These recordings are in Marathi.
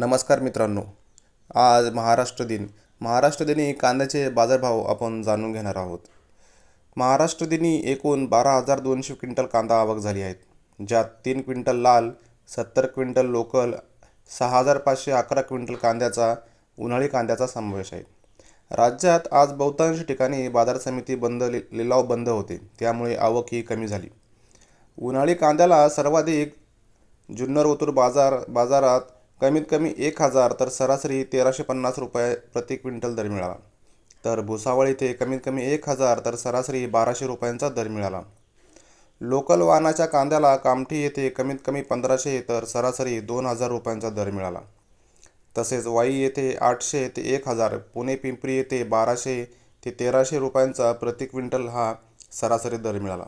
नमस्कार मित्रांनो. आज महाराष्ट्र दिन. महाराष्ट्र दिनी कांद्याचे बाजारभाव आपण जाणून घेणार आहोत. महाराष्ट्र दिनी एकूण बारा हजार दोनशे क्विंटल कांदा आवक झाली आहेत ज्यात तीन क्विंटल लाल सत्तर क्विंटल लोकल सहा हजार पाचशे अकरा क्विंटल कांद्याचा उन्हाळी कांद्याचा समावेश आहे. राज्यात आज बहुतांश ठिकाणी बाजार समिती बंद लि लिलाव बंद होते. त्यामुळे आवक ही कमी झाली. उन्हाळी कांद्याला सर्वाधिक जुन्नर ओतूर बाजार बाजारात कमीत कमी एक हजार तर सरासरी तेराशे पन्नास रुपये प्रति क्विंटल दर मिळाला. तर भुसावळ येथे कमीत कमी एक हजार तर सरासरी बाराशे रुपयांचा दर मिळाला. लोकल वाहनाच्या कांद्याला कामठी येथे कमीत कमी पंधराशे तर सरासरी दोन हजार रुपयांचा दर मिळाला. तसेच वाई येथे आठशे ते एक हजार पुणे पिंपरी येथे बाराशे ते तेराशे रुपयांचा प्रति क्विंटल हा सरासरी दर मिळाला.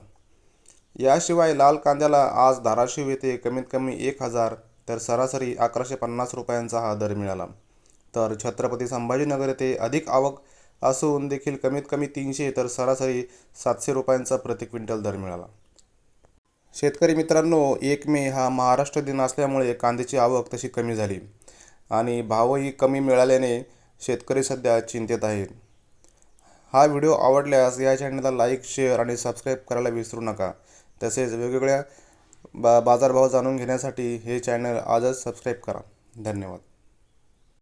याशिवाय लाल कांद्याला आज धाराशिव येथे कमीत कमी एक हजार तर सरासरी अकराशे पन्नास रुपयांचा हा दर मिळाला. तर छत्रपती संभाजीनगर येथे अधिक आवक असून देखील कमीत कमी तीनशे तर सरासरी सातशे रुपयांचा प्रति क्विंटल दर मिळाला. शेतकरी मित्रांनो एक मे हा महाराष्ट्र दिन असल्यामुळे कांद्याची आवक तशी कमी झाली आणि भावही कमी मिळाल्याने शेतकरी सध्या चिंतेत आहेत. हा व्हिडिओ आवडल्यास या चॅनलला लाईक शेअर आणि सबस्क्राईब करायला विसरू नका. तसेच वेगवेगळ्या बा बाजारभाव जाणून घेण्यासाठी हे चॅनल आजच सबस्क्राईब करा. धन्यवाद.